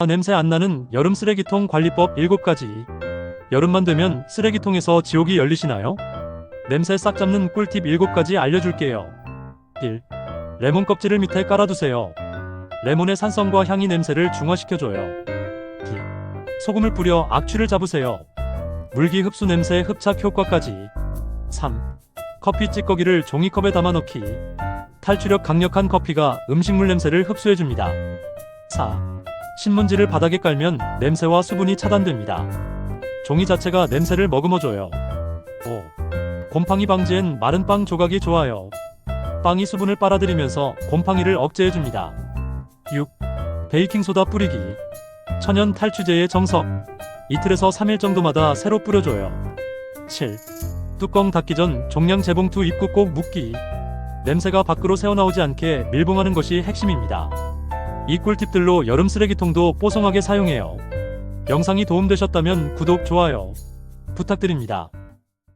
아, 냄새 안 나는 여름 쓰레기통 관리법 7가지. 여름만 되면 쓰레기통에서 지옥이 열리시나요? 냄새 싹 잡는 꿀팁 7가지 알려줄게요. 1. 레몬 껍질을 밑에 깔아두세요. 레몬의 산성과 향이 냄새를 중화시켜줘요. 2. 소금을 뿌려 악취를 잡으세요. 물기 흡수 냄새 흡착 효과까지. 3. 커피 찌꺼기를 종이컵에 담아 넣기. 탈취력 강력한 커피가 음식물 냄새를 흡수해줍니다. 4. 신문지를 바닥에 깔면 냄새와 수분이 차단됩니다. 종이 자체가 냄새를 머금어줘요. 5. 곰팡이 방지엔 마른 빵 조각이 좋아요. 빵이 수분을 빨아들이면서 곰팡이를 억제해줍니다. 6. 베이킹소다 뿌리기. 천연 탈취제의 정석. 이틀에서 3일 정도마다 새로 뿌려줘요. 7. 뚜껑 닫기 전 종량 재봉투 입구 꼭 묶기. 냄새가 밖으로 새어나오지 않게 밀봉하는 것이 핵심입니다. 이 꿀팁들로 여름 쓰레기통도 뽀송하게 사용해요. 영상이 도움되셨다면 구독, 좋아요 부탁드립니다.